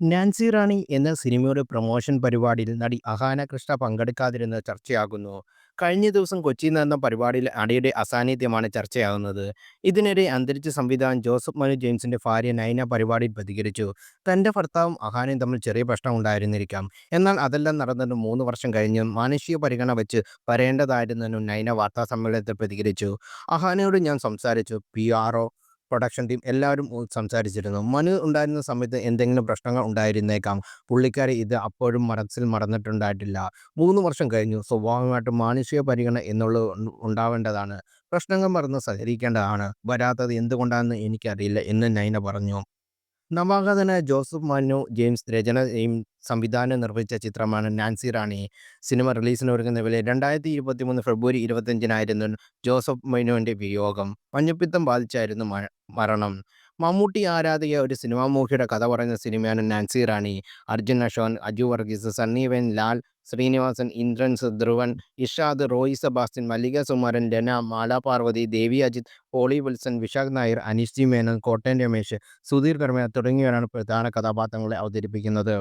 Nancy റാണി എന്ന സിനിമയുടെ promotion പരിപാടിയിൽ നടി അഹാന കൃഷ്ണ പങ്കെടുക്കാതിരുന്നത് ചർച്ചയാകുന്നു. കഴിഞ്ഞ ദിവസം കൊച്ചിയിൽ നടന്ന പരിപാടിയിൽ നടിയുടെ അസാന്നിധ്യമാണ് ചർച്ചയാകുന്നത്. ഇതിനിടെ അന്തരിച്ച സംവിധാനം ജോസഫ് മനു ജെയിംസിന്റെ ഭാര്യ നൈന പരിപാടിയിൽ പ്രതികരിച്ചു. തന്റെ ഭർത്താവും അഹാനയും തമ്മിൽ ചെറിയ പ്രശ്നം ഉണ്ടായിരുന്നിരിക്കാം എന്നാൽ അതെല്ലാം നടന്നിട്ട് മൂന്ന് വർഷം കഴിഞ്ഞ് മാനുഷിക പരിഗണന വെച്ച് വരേണ്ടതായിരുന്നതിനും നൈന വാർത്താ സമ്മേളനത്തിൽ പ്രതികരിച്ചു. അഹാനയോട് ഞാൻ സംസാരിച്ചു. പി. ആർ. പ്രൊഡക്ഷൻ ടീം എല്ലാവരും സംസാരിച്ചിരുന്നു. മനു ഉണ്ടായിരുന്ന സമയത്ത് എന്തെങ്കിലും പ്രശ്നങ്ങൾ ഉണ്ടായിരുന്നേക്കാം. പുള്ളിക്കാരി ഇത് അപ്പോഴും മനസ്സിൽ മറന്നിട്ടുണ്ടായിട്ടില്ല. മൂന്ന് വർഷം കഴിഞ്ഞു. സ്വാഭാവികമായിട്ടും മാനുഷിക പരിഗണന എന്നുള്ളത് ഉണ്ടാവേണ്ടതാണ്. പ്രശ്നങ്ങൾ മറന്ന് സഹകരിക്കേണ്ടതാണ്. വരാത്തത് എന്തുകൊണ്ടാണെന്ന് എനിക്കറിയില്ല എന്ന് നൈന പറഞ്ഞു. നവാഗതനായ ജോസഫ് മാന്യു ജെയിംസ് രചനയും സംവിധാനം നിർവഹിച്ച ചിത്രമാണ് നാൻസി റാണി. സിനിമ റിലീസിന് ഒരുങ്ങുന്ന വേളയിൽ രണ്ടായിരത്തി ഇരുപത്തി മൂന്ന് ഫെബ്രുവരി ഇരുപത്തഞ്ചിനായിരുന്നു ജോസഫ് മൈനുവിന്റെ വിയോഗം. മഞ്ഞപ്പിത്തം ബാധിച്ചായിരുന്നു മരണം. മമ്മൂട്ടി ആരാധിക ഒരു സിനിമാ മൂഹിയുടെ കഥ പറയുന്ന സിനിമയാണ് Nancy Rani. Arjun Ashokan Aju Varghese, സണ്ണീവൻ Lal Sreenivasan, Indrans, Dhruvan, Ishad Roy Sebastian, Mallika Sukumaran Lena Mala Parvathy, Devi Ajith, poly Wilson, Vishakh Nair, Aneesh G Menon, Kottayam Ramesh, Sudheer Karamana തുടങ്ങിയവരാണ് പ്രധാന കഥാപാത്രങ്ങളെ അവതരിപ്പിക്കുന്നത്.